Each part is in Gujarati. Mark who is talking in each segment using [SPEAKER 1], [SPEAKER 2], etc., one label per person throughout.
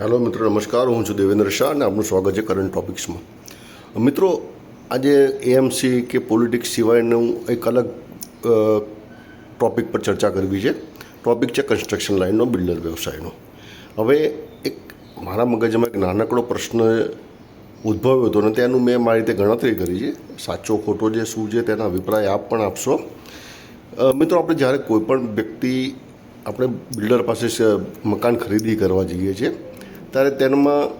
[SPEAKER 1] હેલો મિત્રો, નમસ્કાર. હું છું દેવેન્દ્ર શાહ અને આપનું સ્વાગત છે કરંટ ટોપિક્સમાં મિત્રો, આજે એએમસી કે પોલિટિક્સ સિવાયનું એક અલગ ટોપિક પર ચર્ચા કરવી છે. ટોપિક છે કન્સ્ટ્રક્શન લાઇનનો બિલ્ડર વ્યવસાયનો. હવે એક મારા મગજમાં એક નાનકડો પ્રશ્ન ઉદ્ભવ્યો હતો અને તેનું મેં મારી રીતે ગણતરી કરી છે. સાચો, ખોટો જે શું છે તેના અભિપ્રાય આપ પણ આપશો. મિત્રો, આપણે જ્યારે કોઈ પણ વ્યક્તિ, આપણે બિલ્ડર પાસે મકાન ખરીદી કરવા જઈએ છીએ ત્યારે તેનામાં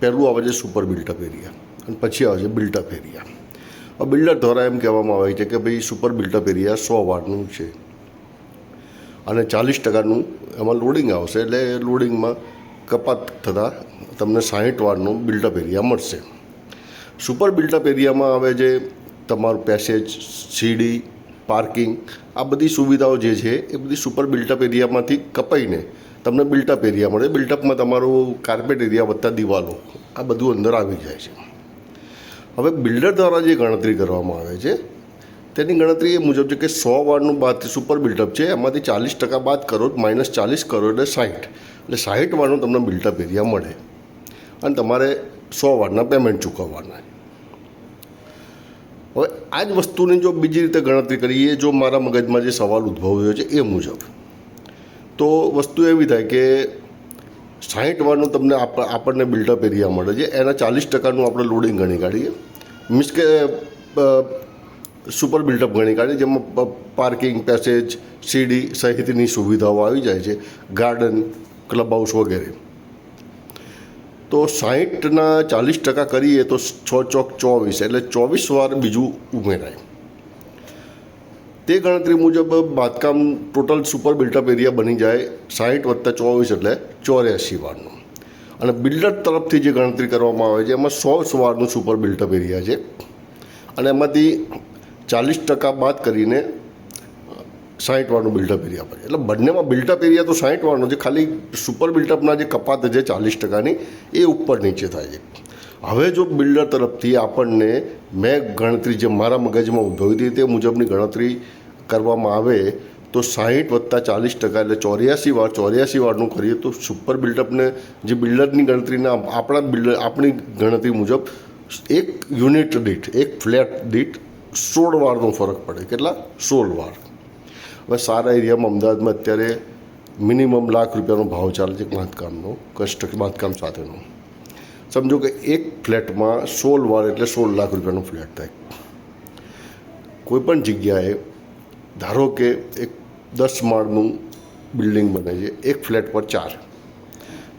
[SPEAKER 1] પહેલું આવે છે સુપર બિલ્ટઅપ એરિયા અને પછી આવે છે બિલ્ટઅપ એરિયા આ બિલ્ડર દ્વારા એમ કહેવામાં આવે છે કે ભાઈ સુપર બિલ્ટઅપ એરિયા સો વારનું છે. અને ચાલીસ ટકાનું એમાં લોડિંગ આવશે એટલે લોડિંગમાં કપાત થતાં તમને સાહીઠ વારનું બિલ્ટઅપ એરિયા મળશે. સુપર બિલ્ટઅપ એરિયામાં આવે છે તમારું પેસેજ સીડી પાર્કિંગ આ બધી સુવિધાઓ જે છે એ બધી સુપર બિલ્ટઅપ એરિયામાંથી કપાઈને તમને બિલ્ટઅપ એરિયા મળે. બિલ્ટઅપમાં તમારું કાર્પેટ એરિયા વત્તા દિવાલો, આ બધું અંદર આવી જાય છે. હવે બિલ્ડર દ્વારા જે ગણતરી કરવામાં આવે છે, તેની ગણતરી એ મુજબ છે કે સો વારનું બાદ સુપર બિલ્ટઅપ છે. એમાંથી ચાલીસ ટકા બાદ કરો માઇનસ ચાલીસ કરો એટલે સાહીઠ. એટલે સાહીઠ વાળનું તમને બિલ્ટઅપ એરિયા મળે. અને તમારે સો વારના પેમેન્ટ ચૂકવવાના. હવે આ જ વસ્તુની જો બીજી રીતે ગણતરી કરીએ, જો મારા મગજમાં જે સવાલ ઉદ્ભવ્યો છે એ મુજબ. તો વસ્તુ એવી થાય કે સાહીઠ વારનું તમને આપ- આપણને બિલ્ટઅપ એરિયા મળે છે. એના ચાલીસ ટકાનું આપણે લોડિંગ ગણી કાઢીએ. મીન્સ કે સુપર બિલ્ડઅપ ગણી કાઢીએ, જેમાં પાર્કિંગ પેસેજ સીડી સહિતની સુવિધાઓ આવી જાય છે. ગાર્ડન ક્લબ હાઉસ વગેરે. તો સાહીઠના ચાલીસ ટકા કરીએ તો છ ચોક ચોવીસ, એટલે ચોવીસ વાર બીજું ઉમેરાય. તે ગણતરી મુજબ બાંધકામ ટોટલ સુપર બિલ્ટઅપ એરિયા બની જાય સાહીઠ વત્તા ચોવીસ એટલે ચોર્યાસી વારનું. અને બિલ્ડર તરફથી જે ગણતરી કરવામાં આવે છે, એમાં સો વારનું સુપર બિલ્ટઅપ એરિયા છે. અને એમાંથી ચાલીસ ટકા બાદ કરીને સાહીઠ વારનું બિલ્ડઅપ એરિયા પડે એટલે બંનેમાં બિલ્ટઅપ એરિયા તો સાહીઠ વારનો છે, ખાલી સુપર બિલ્ટઅપના જે કપાત છે ચાલીસ ટકાની, એ ઉપર નીચે થાય છે. હવે જો બિલ્ડર તરફથી આપણને મેં ગણતરી જે મારા મગજમાં ઉદ્ભવી હતી તે મુજબની ગણતરી કરવામાં આવે, તો સાહીઠ વત્તા ચાલીસ ટકા એટલે ચોર્યાસી વાર, ચોર્યાસી વારનું કરીએ તો સુપર બિલ્ડઅપને જે બિલ્ડરની ગણતરીના આપણા બિલ્ડર આપણી ગણતરી મુજબ એક યુનિટ દીઠ, એક ફ્લેટ દીઠ સોળ વારનો ફરક પડે. કેટલા? સોળ વાર. હવે સારા એરિયામાં અમદાવાદમાં અત્યારે મિનિમમ લાખ રૂપિયાનો ભાવ ચાલે છે બાંધકામનો કસ્ટ બાંધકામ સાથેનો. સમજો કે એક ફ્લેટમાં સોળ વાર એટલે સોળ લાખ રૂપિયાનો ફ્લેટ થાય. કોઈ પણ જગ્યાએ ધારો કે એક દસ માળનું બિલ્ડિંગ બને છે, એક ફ્લેટ પર ચાર,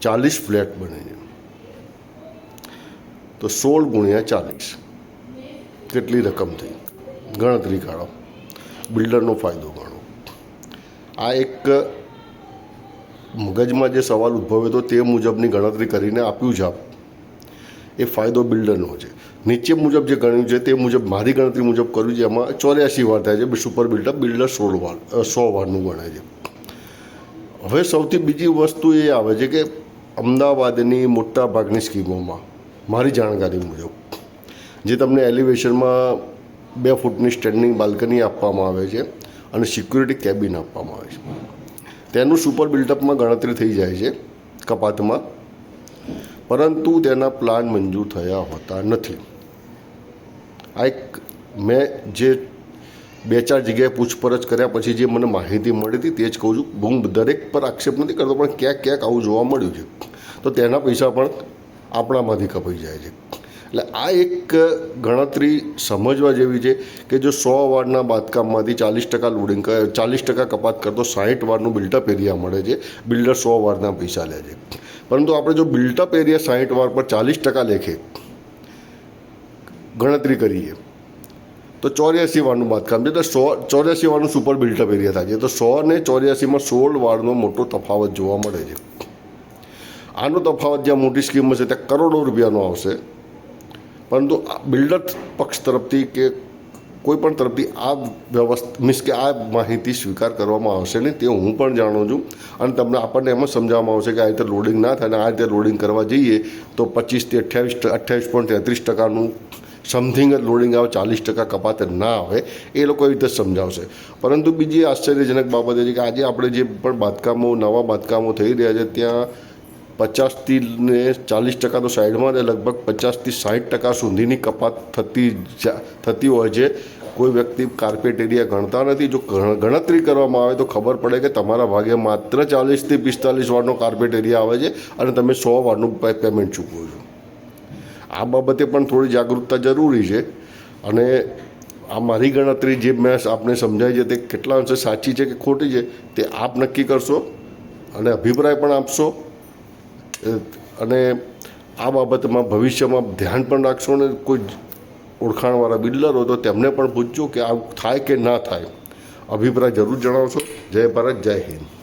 [SPEAKER 1] ચાલીસ ફ્લેટ બને છે. તો સોળ ગુણ્યા ચાલીસ, કેટલી રકમ થઈ? ગણતરી કાઢો. બિલ્ડરનો ફાયદો ગણો. આ એક મગજમાં જે સવાલ ઉદ્ભવ્યો હતો તે મુજબની ગણતરી કરીને આપ્યું છે આપ. એ ફાયદો બિલ્ડરનો છે. નીચે મુજબ જે ગણ્યું છે તે મુજબ મારી ગણતરી મુજબ કર્યું છે, એમાં ચોર્યાસી વાર થાય છે સુપર બિલ્ડર બિલ્ડર સોળ વાર સો વારનું ગણાય છે. હવે સૌથી બીજી વસ્તુ એ આવે છે કે અમદાવાદની મોટા ભાગની સ્કીમોમાં મારી જાણકારી મુજબ, જે તમને એલિવેશનમાં બે ફૂટની સ્ટેન્ડિંગ બાલ્કની આપવામાં આવે છે અને સિક્યુરિટી કેબિન આપવામાં આવે છે. તેનું સુપર બિલ્ડઅપમાં ગણતરી થઈ જાય છે કપાતમાં. પરંતુ તેના પ્લાન મંજૂર થયા હોતા નથી. આ એક મેં જે બે ચાર જગ્યાએ પૂછપરછ કર્યા પછી જે મને માહિતી મળી હતી તે જ કહું છું. હું દરેક પર આક્ષેપ નથી કરતો, પણ ક્યાંક ક્યાંક આવું જોવા મળ્યું છે. તો તેના પૈસા પણ આપણામાંથી કપાઈ જાય છે. એટલે આ એક ગણતરી સમજવા જેવી છે કે જો સો વારના બાંધકામમાંથી ચાલીસ ટકા લોડિંગ ચાલીસ ટકા કપાત કરતો સાહીઠ વારનું બિલ્ટઅપ એરિયા મળે છે. બિલ્ડર સો વારના પૈસા લે છે. પરંતુ આપણે જો બિલ્ટઅપ એરિયા સાહીઠ વાર પર ચાલીસ ટકા લેખે ગણતરી કરીએ, તો ચોર્યાસી વારનું બાંધકામ છે. તો સો, ચોર્યાસી વારનું સુપર બિલ્ટઅપ એરિયા થાય છે. તો સો ને ચોર્યાસીમાં સોળ વારનો મોટો તફાવત જોવા મળે છે. આનો તફાવત જ્યાં મોટી સ્કીમ હશે, ત્યાં કરોડો રૂપિયાનો આવશે. પરંતુ બિલ્ડર પક્ષ તરફથી કે કોઈ પણ તરફથી આ વ્યવસ્થા, મીન્સ કે આ માહિતી સ્વીકાર કરવામાં આવશે નહીં, તે હું પણ જાણું છું. અને તમને આપણને એમ જ સમજાવવામાં આવશે કે આ રીતે લોડિંગ ના થાય અને આ રીતે લોડિંગ કરવા જઈએ, તો પચીસથી અઠ્યાવીસ અઠ્યાવીસ પોઈન્ટ તેત્રીસ ટકાનું સમથિંગ જ લોડિંગ આવે, ચાલીસ ટકા કપાત ના આવે, એ લોકો એવી રીતે સમજાવશે. પરંતુ બીજી આશ્ચર્યજનક બાબત એ છે કે આજે આપણે જે પણ બાંધકામો, નવા બાંધકામો થઈ રહ્યા છે, ત્યાં પચાસથી ને ચાલીસ ટકા તો સાઈડમાં જ, લગભગ પચાસથી સાઠ ટકા સુધીની કપાત થતી થતી હોય છે. કોઈ વ્યક્તિ કાર્પેટ એરિયા ગણતા નથી. જો ગણતરી કરવામાં આવે તો ખબર પડે કે તમારા ભાગે માત્ર ચાલીસથી પિસ્તાલીસ વારનો કાર્પેટ એરિયા આવે છે અને તમે સો વારનું પેમેન્ટ ચૂકવો છો. આ બાબતે પણ થોડી જાગૃતતા જરૂરી છે અને આ મારી ગણતરી જે મેં આપને સમજાવી છે તે કેટલા અંશે સાચી છે કે ખોટી છે તે આપ નક્કી કરશો અને અભિપ્રાય પણ આપશો. અને આ બાબતમાં ભવિષ્યમાં ધ્યાન પણ રાખશો અને કોઈ ઓળખાણવાળા બિલ્ડરો તો તેમને પણ પૂછજો કે આ થાય કે ના થાય. અભિપ્રાય જરૂર જણાવશો. જય ભારત, જય હિન્દ.